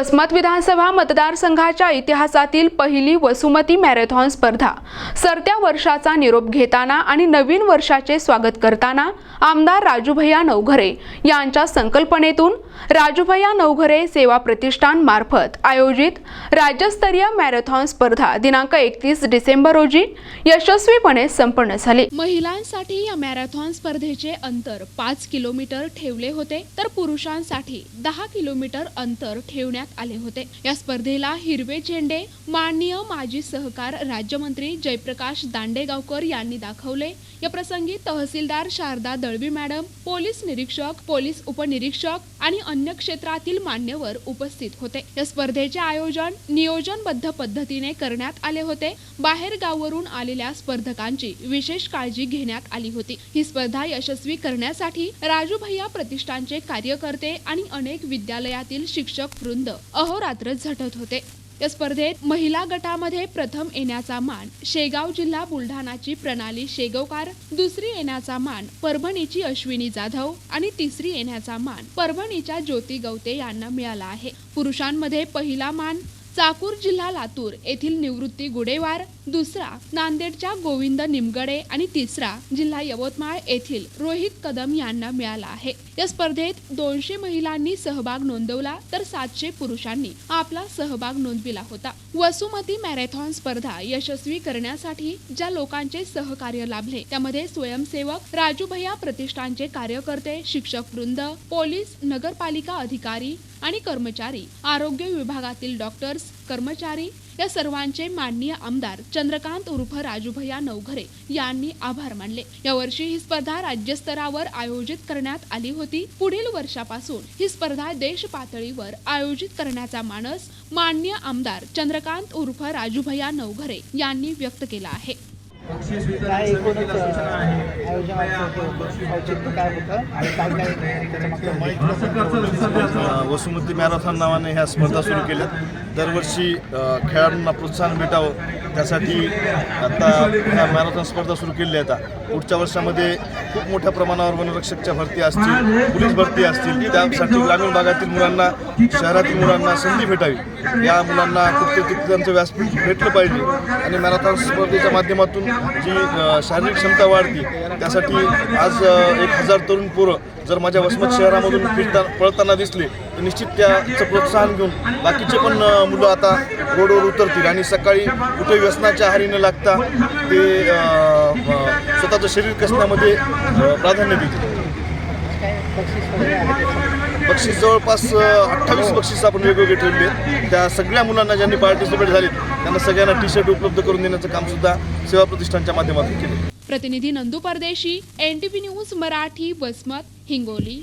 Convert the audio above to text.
वसमत विधानसभा मतदारसंघाच्या इतिहासातील पहिली वसुमती मॅरेथॉन स्पर्धा. सरत्या वर्षाचा निरोप घेताना आणि नवीन वर्षाचे स्वागत करताना आमदार राजूभैया नवघरे यांच्या संकल्पनेतून राजूभैया नवघरे सेवा प्रतिष्ठान मार्फत आयोजित राज्यस्तरीय मॅरेथॉन स्पर्धा दिनांक एकतीस डिसेंबर रोजी यशस्वीपणे संपन्न झाली. महिलांसाठी या मॅरेथॉन स्पर्धेचे अंतर पाच किलोमीटर ठेवले होते तर पुरुषांसाठी दहा किलोमीटर अंतर ठेवण्यात आले होते. या स्पर्धेला हिरवे झेंडे माननीय माजी सहकार राज्यमंत्री जयप्रकाश दांडेगावकर यांनी दाखवले. या प्रसंगी तहसीलदार शारदा दळवी मॅडम पोलीस निरीक्षक पोलीस उपनिरीक्षक आणि अन्य क्षेत्रातील मान्यवर उपस्थित होते. या स्पर्धेचे आयोजन नियोजनबद्ध पद्धतीने करण्यात आले होते. बाहेर गाववरून आलेल्या स्पर्धकांची विशेष काळजी घेण्यात आली होती. ही स्पर्धा यशस्वी करण्यासाठी राजू भैया प्रतिष्ठानचे कार्यकर्ते आणि अनेक विद्यालयातील शिक्षक वृंद अहोरात्र झटत होते. या स्पर्धेत महिला गटामध्ये प्रथम येण्याचा मान शेगाव जिल्हा बुलढाणाची प्रणाली शेगवकार दुसरी येण्याचा मान परभणीची अश्विनी जाधव आणि तिसरी येण्याचा मान परभणीच्या ज्योती गवते यांना मिळाला आहे. पुरुषांमध्ये पहिला मान चाकूर जिल्हा लातूर येथील निवृत्ती गुडेवार दुसरा नांदेडच्या गोविंद निमगडे आणि तिसरा जिल्हा यवतमाळ येथील रोहित कदम यांना मिळाला आहे. या स्पर्धेत दोनशे महिलांनी सहभाग नोंदवला तर सातशे पुरुषांनी आपला सहभाग नोंदविला होता. वसुमती मॅरेथॉन स्पर्धा यशस्वी करण्यासाठी ज्या लोकांचे सहकार्य लाभले त्यामध्ये स्वयंसेवक राजूभैया प्रतिष्ठानचे कार्यकर्ते शिक्षक वृंद पोलीस नगरपालिका अधिकारी आणि कर्मचारी आरोग्य विभागातील डॉक्टर्स कर्मचारी या सर्वांचे माननीय आमदार चंद्रकांत उर्फ राजूभैया नवघरे यांनी आभार मानले. यावर्षी ही स्पर्धा राज्यस्तरावर आयोजित करण्यात आली होती. पुढील वर्षापासून ही स्पर्धा देश पातळीवर आयोजित करण्याचा मानस माननीय आमदार चंद्रकांत उर्फ राजूभैया नवघरे यांनी व्यक्त केला आहे. काय एकूणच आयोजनाचं औचित्य काय होतं? आणि काय काय त्याच्या अ, वसुमती मॅरेथॉन नावाने ह्या स्पर्धा सुरू केल्यात. दरवर्षी खेळाडूंना प्रोत्साहन भेटावं त्यासाठी आता ह्या मॅरेथॉन स्पर्धा सुरू केल्या आता. पुढच्या वर्षामध्ये खूप मोठ्या प्रमाणावर वनरक्षकच्या भरती असतील पोलीस भरती असतील त्यासाठी ग्रामीण भागातील मुलांना शहरातील मुलांना संधी भेटावी. या मुलांना कुठे तिथे त्यांचं व्यासपीठ भेटलं पाहिजे आणि मॅरेथॉन स्पर्धेच्या माध्यमातून जी शारीरिक क्षमता वाढते त्यासाठी आज एक हजार तरुण पोरं जर माझ्या वसमत शहरामधून फिरता पळताना दिसले निश्चित त्याचं प्रोत्साहन घेऊन बाकीचे पण मुलं आता रोडवर उतरतील आणि सकाळी कुठे व्यसनाच्या आहारी न लागता ते स्वतःचं शरीर कसण्यामध्ये प्राधान्य देतील. बक्षीस जवळपास अठ्ठावीस बक्षीस आपण वेगवेगळे ठेवले आहेत. त्या सगळ्या मुलांना ज्यांनी पार्टिसिपेट झाले त्यांना सगळ्यांना टी शर्ट उपलब्ध करून देण्याचं काम सुद्धा सेवा प्रतिष्ठानच्या माध्यमातून केले. प्रतिनिधी नंदू परदेशी एन न्यूज मराठी वसमत हिंगोली.